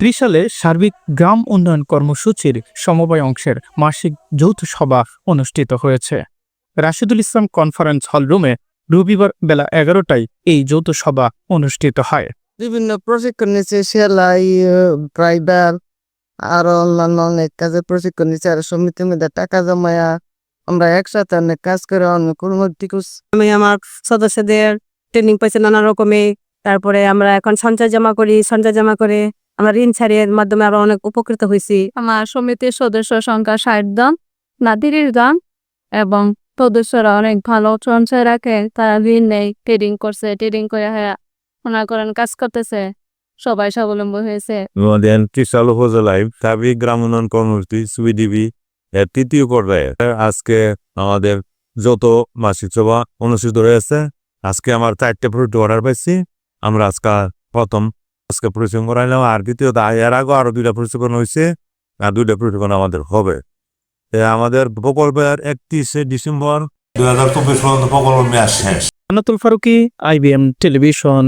ত্রিশালে সার্বিক গ্রাম উন্নয়ন কর্মসূচির সমবায় অংশের মাসিক যৌথ সভা অনুষ্ঠিত হয়েছে। রাশিদুল ইসলাম কনফারেন্স হল রুমে রবিবার বেলা এগারোটায় এই যৌথ সভা অনুষ্ঠিত হয়। বিভিন্ন প্রশিক্ষণ নিচ্ছে সেলাই ড্রাইভার আরও অন্যান্য অনেক কাজের প্রশিক্ষণ নিচ্ছে আর সমিতির মধ্যে টাকা জমায়া আমরা একসাথে অনেক কাজ করে অনেক উন্নতি করছি। আমি আমার সদস্যদের ট্রেনিং পাইছি নানা রকমে তারপরে আমরা এখন সঞ্চয় জমা করি সঞ্চয় জমা করে আমরা ঋণ ছাড়ের মাধ্যমে আমরা অনেক উপকৃত হয়েছি। আমার সমিতির সদস্য সংখ্যা ষাট জন না তিরিশ জন এবং সদস্যরা অনেক ভালো সঞ্চয় রাখে তারা ঋণ নেই ট্রেডিং করছে ট্রেডিং করে হ্যাঁ মনে করেন কাজ করতেছে সবাই স্বাবলম্বী হয়েছে। আমাদের ত্রিশাল উপজেলায় সার্বিক গ্রাম উন্নয়ন কর্মসূচি সুবিডিবি এর তৃতীয় পর্যায়ে। আজকে আমাদের যত মাসিক সভা অনুষ্ঠিত রয়েছে আজকে আমার চারটে প্রোডাক্ট অর্ডার পাইছি। আমরা আজকে প্রথম আজকে প্রশিক্ষণ করাইলাম আর দ্বিতীয়ত, এর আগেও আরও দুইটা প্রশিক্ষণ হয়েছে আর দুইটা প্রশিক্ষণ আমাদের হবে। আমাদের প্রকল্পের একত্রিশে ডিসেম্বর দুই হাজার চব্বিশ পর্যন্ত প্রকল্প মেয়াদ শেষ। Anatul Faruqui IBM television.